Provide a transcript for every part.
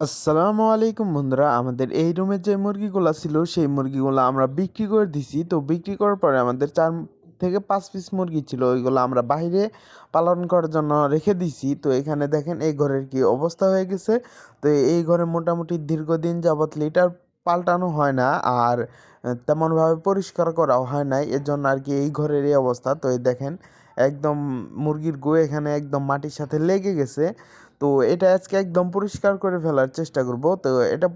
আসসালামু আলাইকুম বন্ধুরা, আমাদের এই রুমে যে মুরগিগুলো ছিল, সেই মুরগিগুলো আমরা বিক্রি করে দিছি। তো বিক্রি করার পরে আমাদের চার থেকে পাঁচ পিস মুরগি ছিল, ওইগুলো আমরা বাইরে পালন করার জন্য রেখে দিছি। তো এখানে দেখেন, এই ঘরের কি অবস্থা হয়ে গেছে। তো এই ঘরে মোটামুটি দীর্ঘদিন যাবৎ লিটার পাল্টানো হয় না আর তেমনভাবে পরিষ্কার করাও হয় নাই। এর জন্য আর কি এই ঘরের এই অবস্থা। তো এই দেখেন, একদম মুরগির গু এখানে একদম মাটির সাথে লেগে গেছে। তো এটা আজকে একদম পরিষ্কার করে ফেলার চেষ্টা করব। তো এটা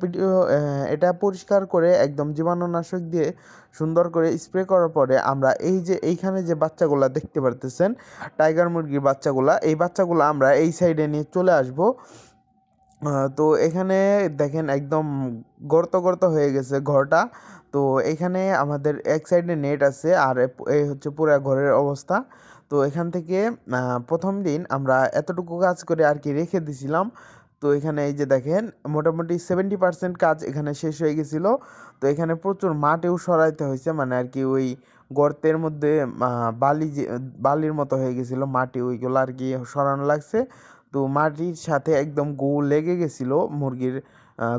এটা পরিষ্কার করে একদম জীবাণুনাশক দিয়ে সুন্দর করে স্প্রে করার পরে আমরা এই যে, এইখানে যে বাচ্চাগুলা দেখতে পারতেছেন, টাইগার মুরগির বাচ্চাগুলা, এই বাচ্চাগুলো আমরা এই সাইডে নিয়ে চলে আসব। তো এখানে দেখেন একদম গর্ত গর্ত হয়ে গেছে ঘরটা। তো এখানে আমাদের এক সাইডে নেট আছে আর এই হচ্ছে পুরো ঘরের অবস্থা। তো এখান থেকে প্রথম দিন আমরা এতটুকু কাজ করে আর কি রেখে দিছিলাম। তো এখানে এই যে দেখেন, মোটামুটি সেভেন্টি পার্সেন্ট কাজ এখানে শেষ হয়ে গেছিল। তো এখানে প্রচুর মাটিও সরাইতে হয়েছে মানে আর কি ওই গর্তের মধ্যে বালি যে, বালির মতো হয়ে গেছিল মাটি, ওইগুলো আর কি সরানো লাগছে। তো মাটির সাথে একদম গু লেগে গেছিল মুরগির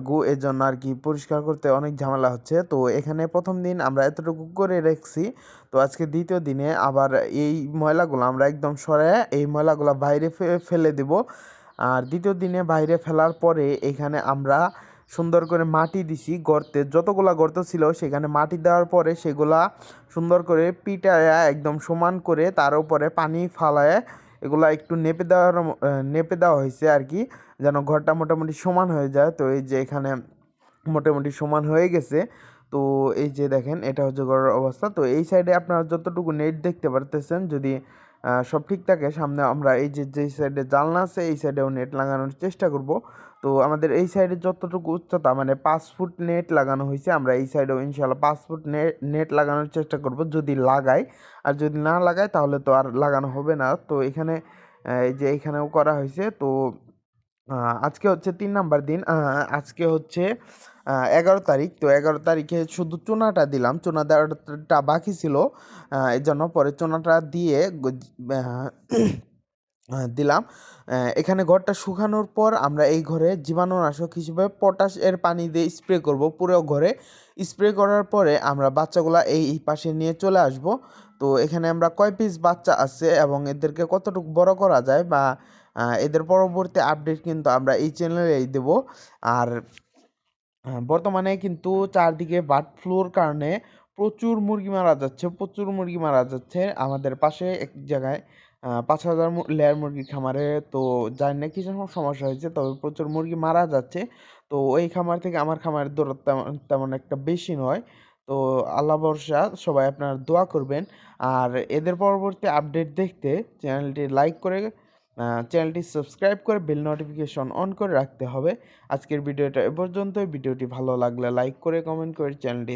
গু এর জন্য আর কি পরিষ্কার করতে অনেক ঝামেলা হচ্ছে। তো এখানে প্রথম দিন আমরা এতটুকু করে রেখেছি। তো আজকে দ্বিতীয় দিনে আবার এই ময়লাগুলো আমরা একদম সরে এই ময়লাগুলো বাইরে ফেলে দেব। আর দ্বিতীয় দিনে বাইরে ফেলার পরে এখানে আমরা সুন্দর করে মাটি দিছি গর্তে। যতগুলা গর্ত ছিল সেখানে মাটি দেওয়ার পরে সেগুলা সুন্দর করে পিটায় একদম সমান করে তার উপরে পানি ফালায় এগুলা একটু নেপে দেওয়ার নেপে দেওয়া হয়েছে আর কি, যেন ঘরটা মোটামুটি সমান হয়ে যায়। তো এই যে এখানে মোটামুটি সমান হয়ে গেছে। তো এই যে দেখেন, এটা হচ্ছে ঘরের অবস্থা। তো এই সাইডে আপনারা যতটুকু নেট দেখতে পারতেছেন, যদি সব ঠিক থাকে সামনে আমরা এই যে যেই সাইডে জানলা আছে, এই সাইডেও নেট লাগানোর চেষ্টা করব। তো আমাদের এই সাইডে যতটুকু উচ্চতা মানে পাঁচ ফুট নেট লাগানো হয়েছে, আমরা এই সাইডেও ইনশাল্লাহ পাঁচ ফুট নেট নেট লাগানোর চেষ্টা করব। যদি লাগাই, আর যদি না লাগাই, তাহলে তো আর লাগানো হবে না। তো এখানে এই যে এখানেও করা হয়েছে। তো আজকে হচ্ছে তিন নাম্বার দিন। আজকে হচ্ছে এগারো তারিখ। তো এগারো তারিখে শুধু চুনাটা দিলাম। চুনা দেওয়াটা বাকি ছিল। এই জন্য পরে চুনাটা দিয়ে দিলাম। এখানে ঘরটা শুকানোর পর আমরা এই ঘরে জীবাণুনাশক হিসেবে পটাশ এর পানি দিয়ে স্প্রে করব পুরো ঘরে। স্প্রে করার পরে আমরা বাচ্চাগুলা এই পাশে নিয়ে চলে আসব। তো এখানে আমরা কয় পিস বাচ্চা আছে এবং এদেরকে কতটুকু বড় করা যায় বা এদের পরবর্তী আপডেট কিন্তু আমরা এই চ্যানেলেই দেব। আর বর্তমানে কিন্তু চারদিকে বার্ড ফ্লুর কারণে প্রচুর মুরগি মারা যাচ্ছে, প্রচুর মুরগি মারা যাচ্ছে। আমাদের পাশে এক জায়গায় পাঁচ হাজার লেয়ার মুরগি খামারে। তো জানি না কি সমস্যা হয়েছে, তবে প্রচুর মুরগি মারা যাচ্ছে। তো ওই খামার থেকে আমার খামারের দূরত্ব তেমন একটা বেশি নয়। তো আল্লাহ ভরসা, সবাই আপনারা দোয়া করবেন। আর এদের পরবর্তী আপডেট দেখতে চ্যানেলটি লাইক করে চ্যানেলটি সাবস্ক্রাইব করে বেল নোটিফিকেশন অন করে রাখতে হবে। আজকের ভিডিওটা এ পর্যন্তই। ভিডিওটি ভালো লাগলে লাইক করে, কমেন্ট করে চ্যানেলটি